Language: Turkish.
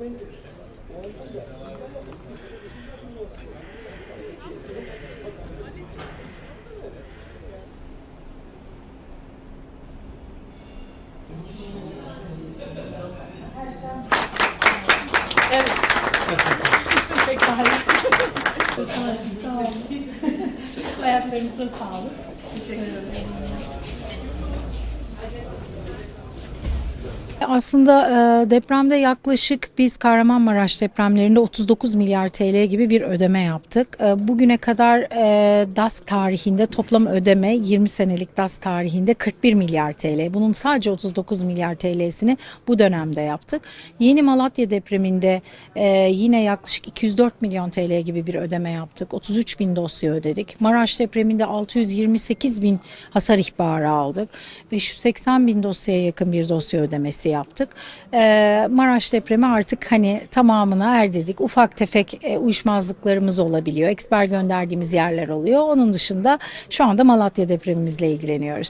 Evet. Pekala. Sağ olun. Ayaklarınıza sağlık. Teşekkür ederim. Aslında e, depremde yaklaşık biz Kahramanmaraş depremlerinde 39 milyar TL gibi bir ödeme yaptık. E, bugüne kadar e, DAS tarihinde toplam ödeme 20 senelik DAS tarihinde 41 milyar TL. Bunun sadece 39 milyar TL'sini bu dönemde yaptık. Yeni Malatya depreminde yine yaklaşık 204 milyon TL gibi bir ödeme yaptık. 33 bin dosya ödedik. Maraş depreminde 628 bin hasar ihbarı aldık. 580 bin dosyaya yakın bir dosya ödemesi yaptık. Ee, Maraş depremi artık hani tamamına erdirdik. Ufak tefek e, uyuşmazlıklarımız olabiliyor. Eksper gönderdiğimiz yerler oluyor. Onun dışında şu anda Malatya depremimizle ilgileniyoruz.